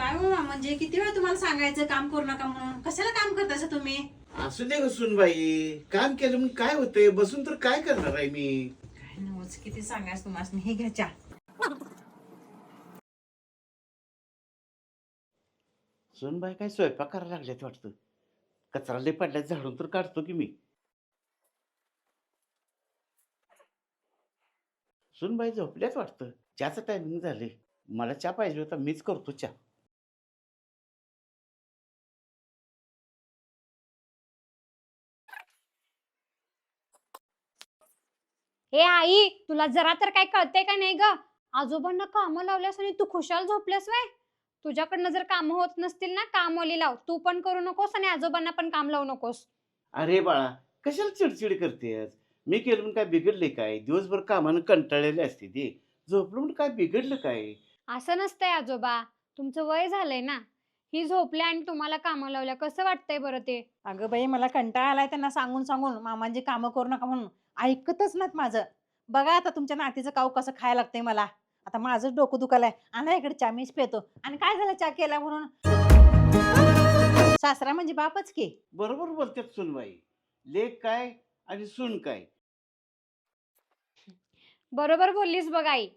काय हो म्हणजे किती वेळा तुम्हाला सांगायचं काम करू नका म्हणून? कशाला काम करताय तुम्ही? असू दे घसून बाई. काम केलं म्हणून काय होतंय? बसून तर काय करणार आहे मी? काय नवच किती सांगायचं तुम्हाला? हे घ्या चहा. सोनबाई काय स्वयंपाक करायला लागल्यात वाटतं? कचरा लय पडल्यात झाडून तर काढतो की मी. सोनबाई झोपल्याच वाटतं? चहाचं टायमिंग झाले मला चहा पाहिजे होता मीच करतो चहा. ए आई तुला जरा तर काय कळतंय का नाही ग? आजोबांना कामं लावल्यास आणि तू खुशाल झोपल्यास वय तुझ्याकडनं जर कामं होत नसतील ना कामवाली लाव. तू पण करू नकोस आणि आजोबांना पण काम लावू नकोस. अरे बाळा कशाला चिडचिड करतेस? मी केलं म्हणून काय बिघडले काय? दिवसभर कामानं कंटाळलेले असते ते. झोपलं म्हणून काय बिघडलं काय? असं नसतंय आजोबा. तुमचं वय झालंय ना. ही झोपल्या आणि तुम्हाला कामं लावल्या. कसं वाटतंय बरं ते? अगं बाई मला कंटाळा आलाय त्यांना सांगून सांगून. मामांची कामं करू नका म्हणून. ऐकतच नाहीत माझं. बघा आता तुमच्या नातीचं काऊ कसं खायला लागतंय मला. आता माझं डोकं दुखायलाय. आणा इकडे चहा मीच पेतो. आणि काय झालं चहा केला म्हणून? सासरा म्हणजे बापच की. बरोबर बोलतात सुनबाई. लेख काय आणि सून काय? बरोबर बोललीस बघ आई.